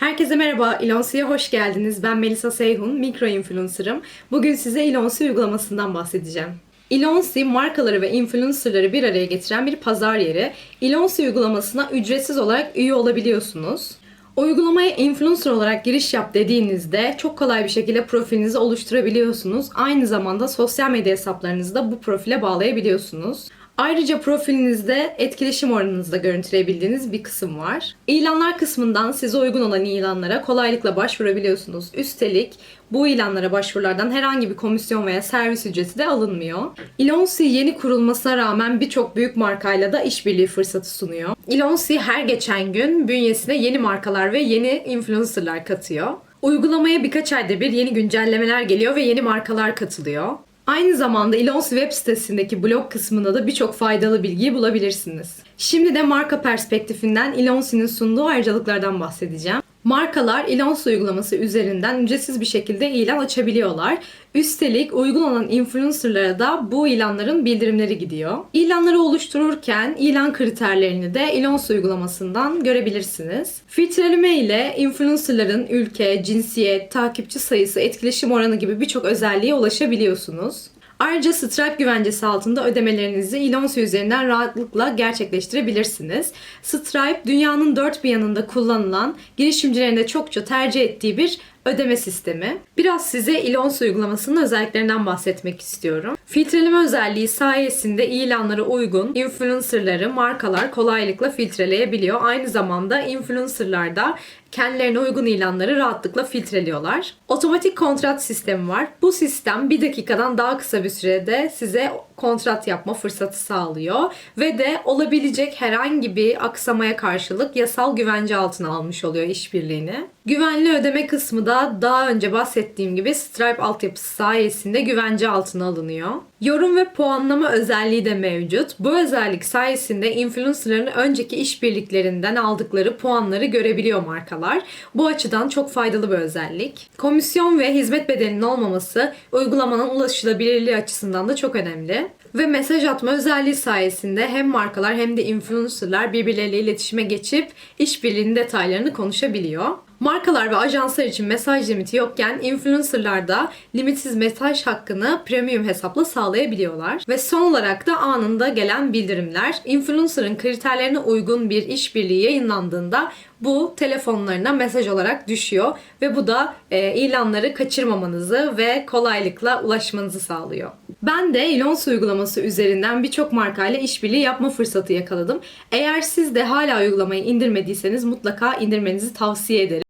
Herkese merhaba, Ilonsi'ye hoş geldiniz. Ben Melisa Seyhun, mikro influencer'ım. Bugün size Ilonsi uygulamasından bahsedeceğim. Ilonsi markaları ve influencerları bir araya getiren bir pazar yeri. Ilonsi uygulamasına ücretsiz olarak üye olabiliyorsunuz. Uygulamaya influencer olarak giriş yap dediğinizde çok kolay bir şekilde profilinizi oluşturabiliyorsunuz. Aynı zamanda sosyal medya hesaplarınızı da bu profile bağlayabiliyorsunuz. Ayrıca profilinizde etkileşim oranınızı da görüntüleyebildiğiniz bir kısım var. İlanlar kısmından size uygun olan ilanlara kolaylıkla başvurabiliyorsunuz. Üstelik bu ilanlara başvurulardan herhangi bir komisyon veya servis ücreti de alınmıyor. Ilonsi yeni kurulmasına rağmen birçok büyük markayla da işbirliği fırsatı sunuyor. Ilonsi her geçen gün bünyesine yeni markalar ve yeni influencerlar katıyor. Uygulamaya birkaç ayda bir yeni güncellemeler geliyor ve yeni markalar katılıyor. Aynı zamanda Ilonsi web sitesindeki blog kısmında da birçok faydalı bilgiyi bulabilirsiniz. Şimdi de marka perspektifinden Ilonsi'nin sunduğu ayrıcalıklardan bahsedeceğim. Markalar Ilonsi uygulaması üzerinden ücretsiz bir şekilde ilan açabiliyorlar. Üstelik uygun olan influencerlara da bu ilanların bildirimleri gidiyor. İlanları oluştururken ilan kriterlerini de Ilonsi uygulamasından görebilirsiniz. Filtreleme ile influencerların ülke, cinsiyet, takipçi sayısı, etkileşim oranı gibi birçok özelliğe ulaşabiliyorsunuz. Ayrıca Stripe güvencesi altında ödemelerinizi Ilonsi üzerinden rahatlıkla gerçekleştirebilirsiniz. Stripe dünyanın dört bir yanında kullanılan, girişimcilerin de çokça tercih ettiği bir ödeme sistemi. Biraz size Ilonsi uygulamasının özelliklerinden bahsetmek istiyorum. Filtreleme özelliği sayesinde ilanlara uygun influencerları markalar kolaylıkla filtreleyebiliyor. Aynı zamanda influencerlar da kendilerine uygun ilanları rahatlıkla filtreliyorlar. Otomatik kontrat sistemi var. Bu sistem bir dakikadan daha kısa bir sürede size kontrat yapma fırsatı sağlıyor ve de olabilecek herhangi bir aksamaya karşılık yasal güvence altına almış oluyor işbirliğini. Güvenli ödeme kısmı da daha önce bahsettiğim gibi Stripe altyapısı sayesinde güvence altına alınıyor. Yorum ve puanlama özelliği de mevcut. Bu özellik sayesinde influencerların önceki işbirliklerinden aldıkları puanları görebiliyor markalar. Bu açıdan çok faydalı bir özellik. Komisyon ve hizmet bedelinin olmaması uygulamanın ulaşılabilirliği açısından da çok önemli. Ve mesaj atma özelliği sayesinde hem markalar hem de influencerlar birbirleriyle iletişime geçip işbirliğinin detaylarını konuşabiliyor. Markalar ve ajanslar için mesaj limiti yokken influencerlar da limitsiz mesaj hakkını premium hesapla sağlayabiliyorlar. Ve son olarak da anında gelen bildirimler. Influencer'ın kriterlerine uygun bir işbirliği yayınlandığında bu telefonlarına mesaj olarak düşüyor ve bu da e, ilanları kaçırmamanızı ve kolaylıkla ulaşmanızı sağlıyor. Ben de Ilonsi uygulaması üzerinden birçok markayla işbirliği yapma fırsatı yakaladım. Eğer siz de hala uygulamayı indirmediyseniz mutlaka indirmenizi tavsiye ederim.